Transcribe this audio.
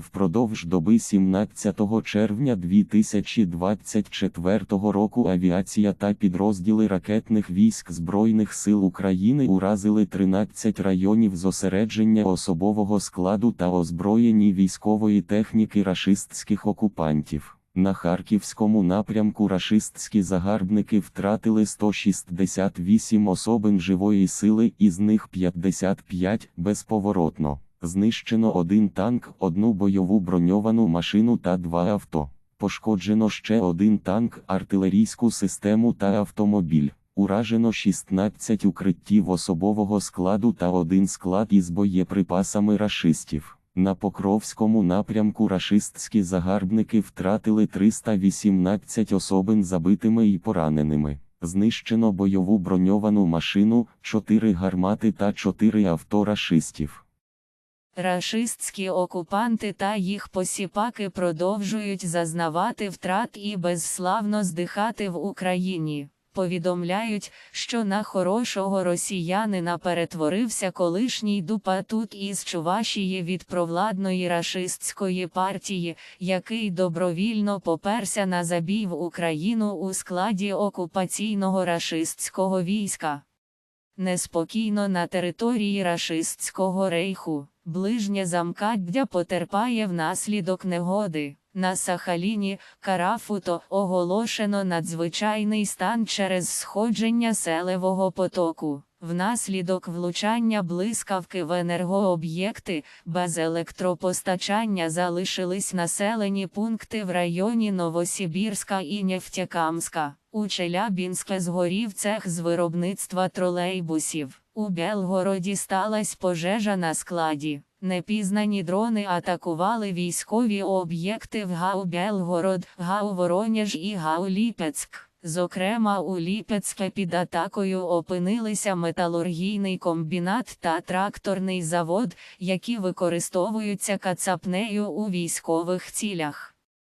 Впродовж доби 17 червня 2024 року авіація та підрозділи ракетних військ Збройних сил України уразили 13 районів зосередження особового складу та озброєні військової техніки рашистських окупантів. На харківському напрямку рашистські загарбники втратили 168 особин живої сили, із них 55 безповоротно. Знищено один танк, одну бойову броньовану машину та два авто. Пошкоджено ще один танк, артилерійську систему та автомобіль. Уражено 16 укриттів особового складу та один склад із боєприпасами рашистів. На Покровському напрямку рашистські загарбники втратили 318 особин забитими і пораненими. Знищено бойову броньовану машину, 4 гармати та 4 авто рашистів. Рашистські окупанти та їх посіпаки продовжують зазнавати втрат і безславно здихати в Україні. Повідомляють, що на хорошого росіянина перетворився колишній дупатут із Чувашії від провладної рашистської партії, який добровільно поперся на забій в Україну у складі окупаційного рашистського війська. Неспокійно на території рашистського рейху. Ближнє замкаддя потерпає внаслідок негоди. На Сахаліні, Карафуто, оголошено надзвичайний стан через сходження селевого потоку. Внаслідок влучання блискавки в енергооб'єкти, без електропостачання залишились населені пункти в районі Новосибірська і Нефтекамська. У Челябінське згорів цех з виробництва тролейбусів. У Белгороді сталася пожежа на складі. Непізнані дрони атакували військові об'єкти в ГАУ Белгород, ГАУ Воронеж і ГАУ Ліпецьк. Зокрема, у Ліпецьке під атакою опинилися металургійний комбінат та тракторний завод, які використовуються кацапнею у військових цілях.